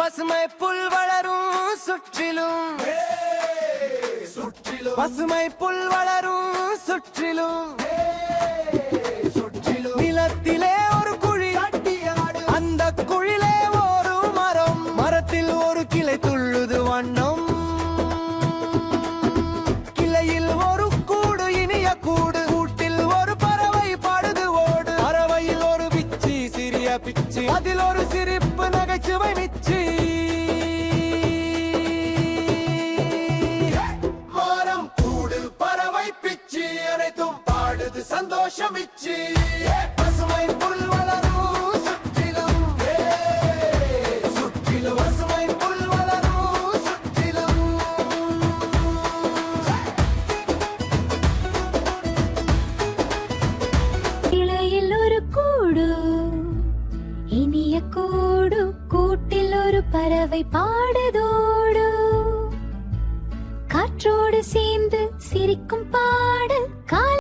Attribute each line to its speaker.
Speaker 1: பசுமை புல் வளரும் சுற்றிலும்.
Speaker 2: சுற்றிலும்
Speaker 1: பசுமை புல் வளரும் சுற்றிலும்
Speaker 2: சுற்றிலும்.
Speaker 1: நிலத்திலே ஒரு குழி. அந்த குழிலே ஒரு மரம். மரத்தில் ஒரு கிளை துள்ளுது வண்ணம். கிளையில் ஒரு கூடு இனிய கூடு. கூட்டில் ஒரு பறவை பாடுது ஓடு. பறவையில் ஒரு பிச்சி சிறிய பிச்சி. அதில் ஒரு சிரிப்பு
Speaker 2: பாடுது சந்தோஷம் இச்சி
Speaker 1: பசுமை புல் வளரும் சுற்றிலும்.
Speaker 2: சுற்றிலும்
Speaker 1: பசுமை புல் வளரும் சுற்றிலும்.
Speaker 3: இலையில் ஒரு கூடு இனிய கூடு கூட்டில் ஒரு பறவை பாடுதோடு. காற்றோடு சேர்ந்து சிரிக்கும் பாடல்